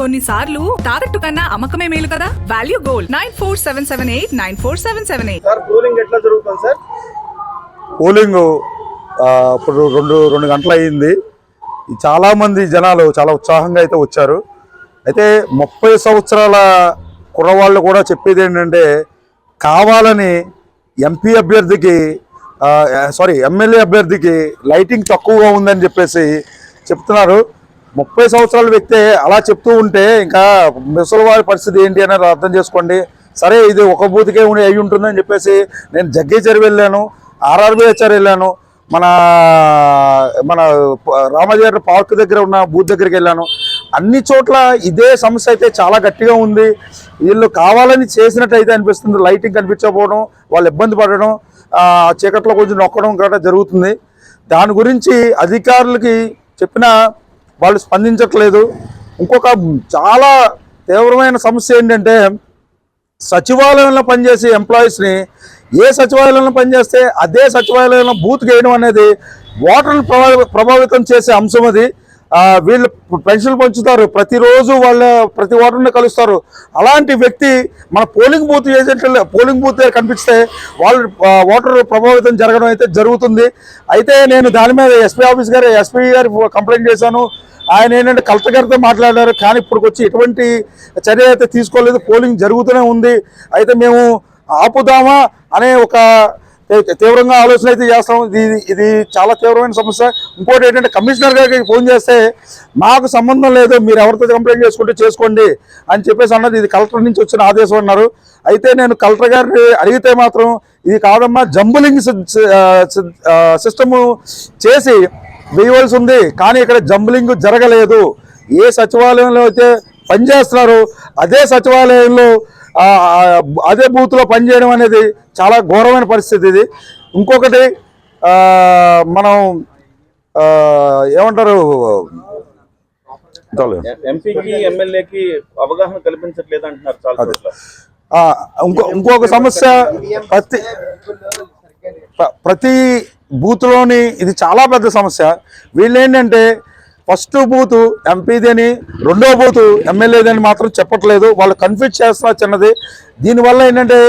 కొన్నిసార్లు తాకట్టు కన్నా అమ్మకమే మేలు కదా? Value gold nine four seven seven eight nine four seven seven eight sir polling ఎట్లా జరుగుతుంది సార్? పోలింగ్ ఇప్పుడు రెండు రెండు గంటలు అయ్యింది. చాలామంది జనాలు చాలా ఉత్సాహంగా అయితే వచ్చారు. అయితే ముప్పై సంవత్సరాల కుర్రవాళ్ళు కూడా చెప్పేది ఏంటంటే కావాలని ఎంపీ అభ్యర్థికి సారీ ఎమ్మెల్యే అభ్యర్థికి లైటింగ్ తక్కువగా ఉందని చెప్పేసి చెప్తున్నారు. ముప్పై సంవత్సరాల వ్యక్తే అలా చెప్తూ ఉంటే ఇంకా ముసలివారి పరిస్థితి ఏంటి అనేది అర్థం చేసుకోండి. సరే ఇది ఒక బూతికే ఉండి అయి ఉంటుందని చెప్పేసి నేను జగ్గేచర్ వెళ్ళాను ఆర్ఆర్బిహెచ్ఆర్ వెళ్ళాను మన మన రామజారి పార్క్ దగ్గర ఉన్న బూత్ దగ్గరికి వెళ్ళాను. అన్ని చోట్ల ఇదే సమస్య అయితే చాలా గట్టిగా ఉంది. వీళ్ళు కావాలని చేసినట్టయితే అనిపిస్తుంది. లైటింగ్ కనిపించకపోవడం వాళ్ళు ఇబ్బంది పడడం చీకట్లో కొంచెం నొక్కడం గట్రా జరుగుతుంది. దాని గురించి అధికారులకి చెప్పినా వాళ్ళు స్పందించట్లేదు. ఇంకొక చాలా తీవ్రమైన సమస్య ఏంటంటే సచివాలయంలో పనిచేసే ఎంప్లాయీస్ని ఏ సచివాలయంలో పనిచేస్తే అదే సచివాలయంలో బూత్ వేయడం అనేది ఓటర్లు ప్రభావితం చేసే అంశం అది. వీళ్ళు పెన్షన్లు పంచుతారు. ప్రతిరోజు వాళ్ళ ప్రతి ఓటర్ని కలుస్తారు. అలాంటి వ్యక్తి మన polling booth agent polling booth కనిపిస్తే వాళ్ళు ఓటర్ ప్రభావితం జరగడం అయితే జరుగుతుంది. అయితే నేను దాని మీద ఎస్పీ ఆఫీస్ గారు ఎస్పీ గారు కంప్లైంట్ చేశాను. ఆయన ఏంటంటే కలెక్టర్ గారితో మాట్లాడారు కానీ ఇప్పుడు వచ్చి ఎటువంటి చర్య అయితే తీసుకోలేదు. పోలింగ్ జరుగుతూనే ఉంది. అయితే మేము ఆపుదామా అనే ఒక తీవ్రంగా ఆలోచన అయితే చేస్తాం ఇది ఇది చాలా తీవ్రమైన సమస్య. ఇంకోటి ఏంటంటే కమిషనర్ గారికి ఫోన్ చేస్తే మాకు సంబంధం లేదు మీరు ఎవరితో కంప్లైంట్ చేసుకుంటే చేసుకోండి అని చెప్పేసి అన్నది ఇది కలెక్టర్ నుంచి వచ్చిన ఆదేశం అన్నారు. అయితే నేను కలెక్టర్ గారిని అడిగితే మాత్రం ఇది కాదమ్మా జంబులింగ్ సిస్టము చేసి వేయవలసి ఉంది. కానీ ఇక్కడ జంబ్లింగ్ జరగలేదు. ఏ సచివాలయంలో అయితే పనిచేస్తున్నారు అదే సచివాలయంలో అదే బూత్లో పనిచేయడం అనేది చాలా ఘోరమైన పరిస్థితి ఇది. ఇంకొకటి మనం ఏమంటారు? చాలు. ఎంపీకి ఎమ్మెల్యేకి అవగాహన కల్పించట్లేదు అంటున్నారు చాలా చోట్ల. ఆ, ఇంకో ఇంకొక సమస్య ప్రతి ప్ర- ప్రతి బూత్లోని ఇది చాలా పెద్ద సమస్య. వీళ్ళు ఏంటంటే ఫస్ట్ బూత్ ఎంపీదని రెండో బూతు ఎమ్మెల్యేదని మాత్రం చెప్పట్లేదు. వాళ్ళు కన్ఫ్యూజ్ చేస్తున్నారు చిన్నది. దీనివల్ల ఏంటంటే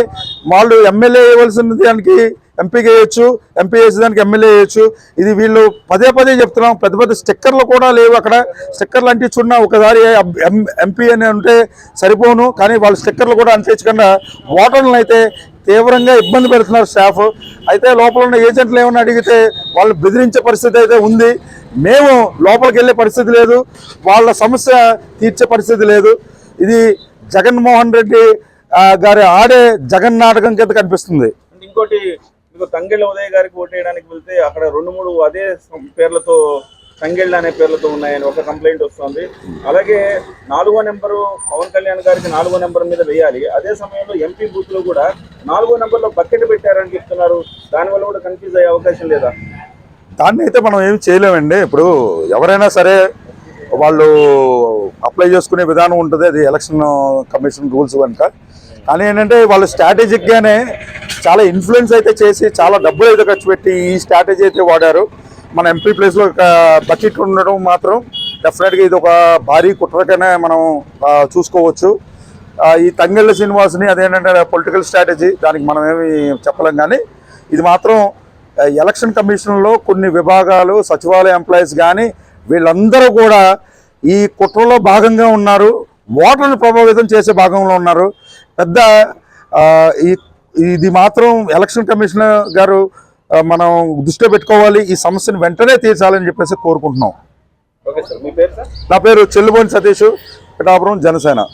వాళ్ళు ఎమ్మెల్యే వేయవలసిన దానికి ఎంపీకి వేయచ్చు ఎంపీ వేసేదానికి ఎమ్మెల్యే వేయచ్చు. ఇది వీళ్ళు పదే పదే చెప్తున్నాం. పెద్ద పెద్ద స్టిక్కర్లు కూడా లేవు అక్కడ. స్టిక్కర్లు అంటించున్న ఒకసారి ఎంపీ అని ఉంటే సరిపోను. కానీ వాళ్ళు స్టిక్కర్లు కూడా అంటించకుండా ఓటర్లను అయితే తీవ్రంగా ఇబ్బంది పెడుతున్నారు స్టాఫ్ అయితే లోపల ఉన్న ఏజెంట్లు ఏమన్నా అడిగితే వాళ్ళు బెదిరించే పరిస్థితి అయితే ఉంది. మేము లోపలికి వెళ్ళే పరిస్థితి లేదు. వాళ్ళ సమస్య తీర్చే పరిస్థితి లేదు. ఇది జగన్మోహన్ రెడ్డి గారి ఆడే జగన్ నాటకం కింద కనిపిస్తుంది. ఇంకోటి మీకు తంగెళ్ళ ఉదయ్ గారికి ఓటేయడానికి వెళ్తే అక్కడ రెండు మూడు అదే సం- పేర్లతో సంగెళ్ళ అనే పేర్లతో ఉన్నాయని ఒక కంప్లైంట్ వస్తుంది. అలాగే నాలుగో నెంబరు పవన్ కళ్యాణ్ గారికి నాలుగో నెంబర్ మీద వేయాలి. అదే సమయంలో ఎంపీ బూత్లో కూడా నాలుగో నెంబర్లో బకెట్ పెట్టారని చెప్తున్నారు. దానివల్ల కూడా కన్ఫ్యూజ్ అయ్యే అవకాశం లేదా? దాన్ని అయితే మనం ఏమి చేయలేమండి. ఇప్పుడు ఎవరైనా సరే వాళ్ళు అప్లై చేసుకునే విధానం ఉంటుంది. అది ఎలక్షన్ కమిషన్ రూల్స్ కనుక. కానీ ఏంటంటే వాళ్ళు స్ట్రాటజిక్గానే చాలా ఇన్ఫ్లుయెన్స్ అయితే చేసి చాలా డబ్బులు అయితే ఖర్చు పెట్టి ఈ స్ట్రాటజీ అయితే వాడారు. మన ఎంపీ ప్లేస్లో బడ్జెట్ బకెట్ ఉండడం మాత్రం డెఫినెట్గా ఇది ఒక భారీ కుట్రకనే మనం చూసుకోవచ్చు. ఈ తంగెళ్ళ శ్రీనివాస్ని అదేంటంటే పొలిటికల్ స్ట్రాటజీ దానికి మనం ఏమి చెప్పలేం కానీ ఇది మాత్రం ఎలక్షన్ కమిషన్లో కొన్ని విభాగాలు సచివాలయ ఎంప్లాయీస్ కానీ వీళ్ళందరూ కూడా ఈ కుట్రలో భాగంగా ఉన్నారు. ఓటర్లు ప్రభావితం చేసే భాగంలో ఉన్నారు. పెద్ద ఈ ఇది మాత్రం ఎలక్షన్ కమిషనర్ గారు మనం దృష్టిలో పెట్టుకోవాలి. ఈ సమస్యను వెంటనే తీర్చాలని చెప్పేసి కోరుకుంటున్నాం. నా పేరు చెల్లుబోని సతీష్ పిఠాపురం జనసేన.